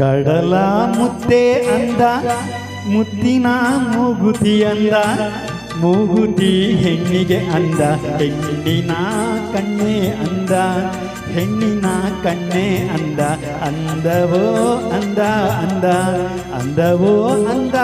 ಕಡಲ ಮುತ್ತೆ ಅಂದ ಮುತ್ತಿನ ಮೂಗುತಿ ಅಂದ ಮೂಗುತಿ ಹೆಣ್ಣಿಗೆ ಅಂದ ಹೆಣ್ಣಿನ ಕಣ್ಣೆ ಅಂದ ಹೆಣ್ಣಿನ ಕಣ್ಣೆ ಅಂದ ಅಂದವೋ ಅಂದ ಅಂದ ಅಂದವೋ ಅಂದ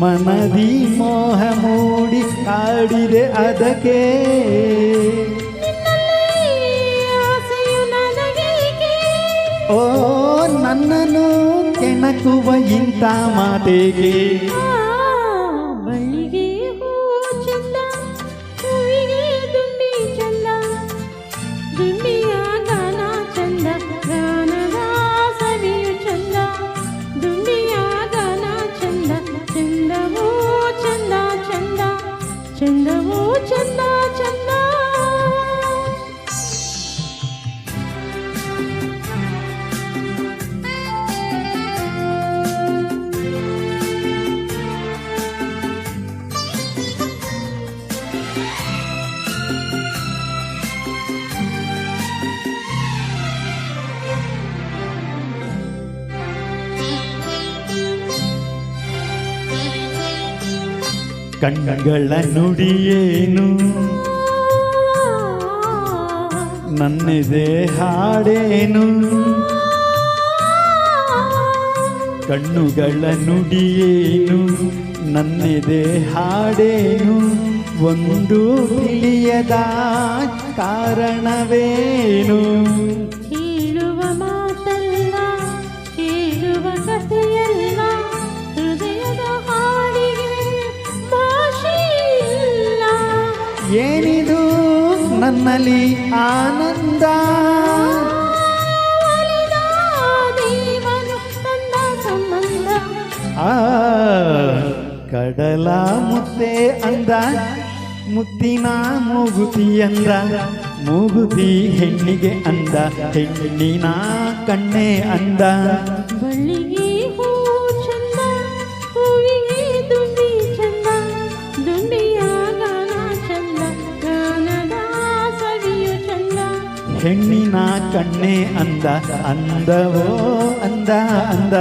ಮನದಿ ಮೋಹ ಮೂಡಿ ಕಾಡಿದೆ ಅದಕ್ಕೆ. ಓ ನನ್ನನ್ನು ಕೆಣಕುವ ಇಂಥ ಮಾತೆಗೆ ಕಣ್ಣುಗಳ ನುಡಿಯೇನು? ನನ್ನಿದೆ ಹಾಡೇನು? ಕಣ್ಣುಗಳ ನುಡಿಯೇನು? ನನ್ನಿದೆ ಹಾಡೇನು? ಒಂದು ತಿಳಿಯದ ಕಾರಣವೇನು? ಏನಿದು ನನ್ನಲ್ಲಿ ಆನಂದ? ಆ, ಕಡಲ ಮುತ್ತೆ ಅಂದ ಮುತ್ತಿನ ಮೂಗುತಿ ಅಂದ, ಮೂಗುತಿ ಹೆಣ್ಣಿಗೆ ಅಂದ, ಹೆಣ್ಣಿನ ಕಣ್ಣೆ ಅಂದ. ಬಳ್ಳಿಗೆ ಹೆಣ್ಣಿನ ಕಣ್ಣೆ ಅಂದ ಅಂದವೋ ಅಂದ ಅಂದ.